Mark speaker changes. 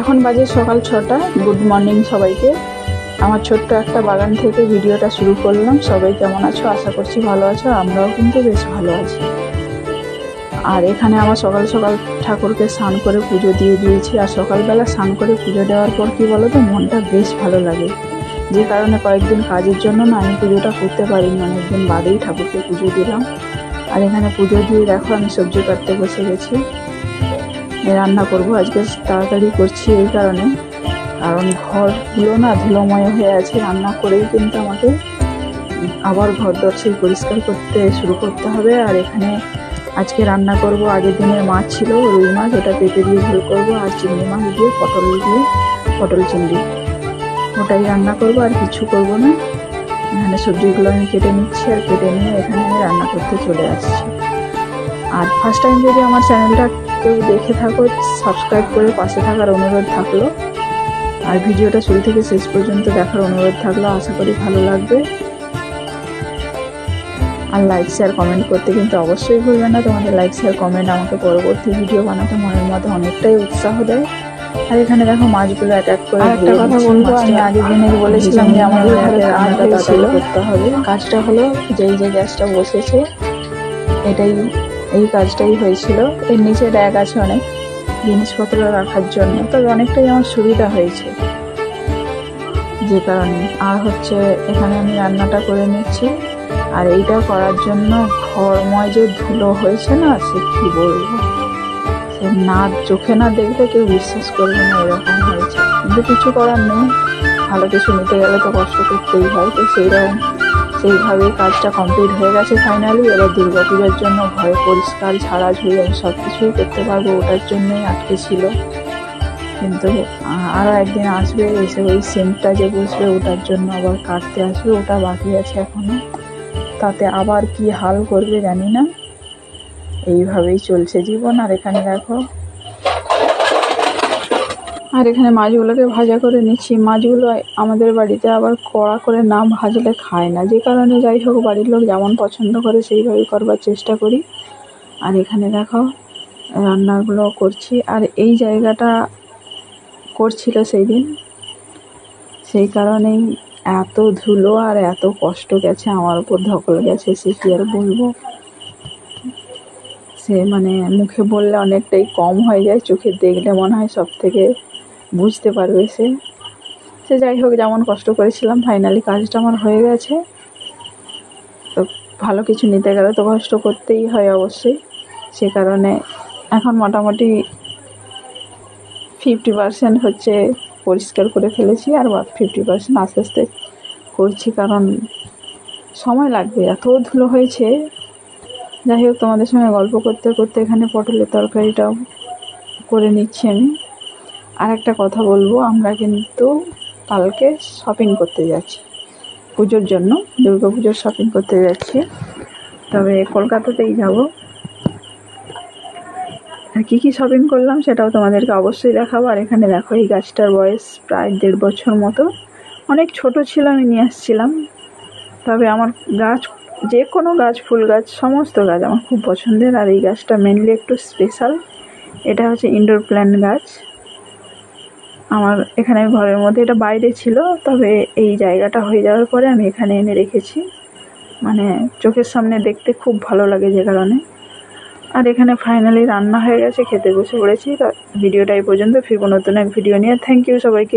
Speaker 1: এখন বাজে সকাল ছটা। গুড মর্নিং সবাইকে। আমার ছোট্ট একটা বাগান থেকে ভিডিওটা শুরু করলাম। সবাই কেমন আছো? আশা করছি ভালো আছো। আমরাও কিন্তু বেশ ভালো আছি। আর এখানে আমার সকাল সকাল ঠাকুরকে স্নান করে পুজো দিয়ে দিয়েছি। আর সকালবেলা স্নান করে পুজো দেওয়ার পর কি বলো তো মনটা বেশ ভালো লাগে। যে কারণে কয়েকদিন কাজের জন্য না আমি পুজোটা করতে পারিনি। অনেকদিন বাদেই ঠাকুরকে পুজো দিলাম। আর এখানে পুজো দিয়ে দেখো আমি সবজি কাটতে বসে গেছি। রান্না করব। আজকে তাড়াতাড়ি করছি এই কারণে। কারণ ঘরগুলো না ধুলোময় হয়ে আছে। রান্না করেই কিন্তু আমাকে আবার ঘর দর সেই পরিষ্কার করতে শুরু করতে হবে। আর এখানে আজকে রান্না করব আগের দিনের মাছ ছিল, রুই মাছ। ওটা পেঁপে দিয়ে ঝোল করব আর চিংড়ি মাছ দিয়ে, পটল দিয়ে, পটল চিংড়ি। ওটাই রান্না করব, আর কিছু করব না। এখানে সবজিগুলো আমি কেটে নিচ্ছি আর কেটে নিয়ে এখানে আমি রান্না করতে চলে আসছি। আর ফার্স্ট টাইম যদি আমার চ্যানেলটা কেউ দেখে থাকো সাবস্ক্রাইব করে পাশে থাকার অনুরোধ থাকল। আর ভিডিওটা শুরু থেকে শেষ পর্যন্ত দেখার অনুরোধ থাকল আশা করি ভালো লাগবে। আর লাইক শেয়ার কমেন্ট করতে কিন্তু অবশ্যই ভুলবে না। তোমাদের লাইক শেয়ার কমেন্ট আমাকে পরবর্তী ভিডিও বানাতে মনের মতো অনেকটাই উৎসাহ দেয়। আর এখানে দেখো মাছগুলো এক করে
Speaker 2: একটা কথা। বলব, আমি আগের দিনে বলেছিলাম যে আমাদের
Speaker 1: রান্নাটা
Speaker 2: হয়েছিল।
Speaker 1: করতে হবে। কাজটা হলো যেই যে গ্যাসটা বসেছে এটাই এই কাজটাই হয়েছিল। এর নিচে র্যাক আছে অনেক জিনিসপত্র রাখার জন্য। তবে অনেকটাই আমার সুবিধা হয়েছে। যে কারণে। আর হচ্ছে, এখানে আমি রান্নাটা করে নিচ্ছি। আর এইটা করার জন্য ঘরময় যে ধুলো হয়েছে না, সে কি বলব? সে না চোখে না দেখলে কেউ বিশ্বাস করবে না এরকম হয়েছে। কিন্তু কিছু করার নেই। ভালো কিছু নিতে গেলে তো কষ্ট করতেই হয়, তো সেইরকম সেইভাবেই কাজটা কমপ্লিট হয়ে গেছে ফাইনালি এবার দুর্গা পুজোর জন্য ঘরে পরিষ্কার ঝাড়াঝুড়ি আমি সব কিছুই করতে পারব, ওটার জন্যই আটকে ছিল। কিন্তু আরও একদিন আসবে, এসে ওই সেন্টটা যে বসবে, ওটার জন্য আবার কাটতে আসবে, ওটা বাকি আছে এখনও তাতে আবার কি হাল করবে জানি না। এইভাবেই চলছে জীবন। আর এখানে দেখো আর এখানে মাছগুলোকে ভাজা করে নিচ্ছি। মাছগুলো আমাদের বাড়িতে আবার কড়া করে না ভাজলে খায় না। যে কারণে যাই হোক, বাড়ির লোক যেমন পছন্দ করে সেইভাবেই করবার চেষ্টা করি। আর এখানে দেখো, রান্নাগুলো করছি। আর এই জায়গাটা করছিল সেই দিন সেই কারণেই এত ধুলো আর এত কষ্ট গেছে, আমার উপর ধকল গেছে, সে কি আর বলব? সে মানে মুখে বললে অনেকটাই কম হয়ে যায়, চোখে দেখলে মনে হয় সব থেকে বুঝতে পারবে সে। সে যাই হোক, যেমন কষ্ট করেছিলাম ফাইনালি কাজটা আমার হয়ে গেছে। তো ভালো কিছু নিতে গেলে তো কষ্ট করতেই হয় অবশ্যই। সে কারণে এখন মোটামুটি ফিফটি পার্সেন্ট হচ্ছে পরিষ্কার করে ফেলেছি, আর ফিফটি পার্সেন্ট আস্তে আস্তে করছি, কারণ সময় লাগবে, এত ধুলো হয়েছে। যাই হোক, তোমাদের সঙ্গে গল্প করতে করতে এখানে পটলের তরকারিটাও করে নিচ্ছি আমি। আর একটা কথা বলব, আমরা কিন্তু কালকে শপিং করতে যাচ্ছি। পুজোর জন্য, দুর্গা পুজোর শপিং করতে যাচ্ছি। তবে কলকাতাতেই যাব। আর কী কী শপিং করলাম সেটাও তোমাদেরকে অবশ্যই দেখাবো। আর এখানে দেখো, এই গাছটার বয়স প্রায় দেড় বছর মতো। অনেক ছোট ছিল, আমি নিয়ে আসছিলাম। তবে আমার গাছ যে কোনো গাছ, ফুল গাছ, সমস্ত গাছ আমার খুব পছন্দের। আর এই গাছটা মেনলি একটু স্পেশাল এটা হচ্ছে ইনডোর প্ল্যান্ট গাছ। আমার এখানে ঘরের মধ্যে এটা বাইরে ছিল, তবে এই জায়গাটা হয়ে যাওয়ার পরে আমি এখানে এনে রেখেছি। মানে চোখের সামনে দেখতে খুব ভালো লাগে যে কারণে। আর এখানে ফাইনালি রান্না হয়ে গেছে, খেতে বসে পড়েছি। ভিডিওটা এই পর্যন্ত, ফিরবো নতুন এক ভিডিও নিয়ে। থ্যাংক ইউ সবাইকে।